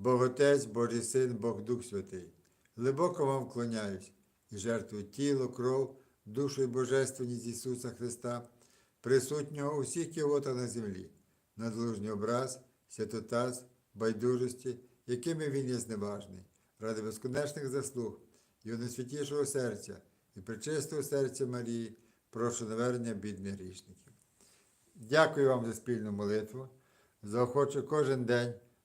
Бог Отець, Божий Син, Бог Дух Святий, глибоко вам вклоняюсь і жертвую тіло, кров, душу і божественність Ісуса Христа, присутнього у всіх кіотах на землі, надлужній образ, святотаз, байдужості, якими Він є зневажний, ради безконечних заслуг, Його найсвятішого серця і причистого серця Марії, прошу навернення бідних грішників. Дякую вам за спільну молитву. Заохочу кожен день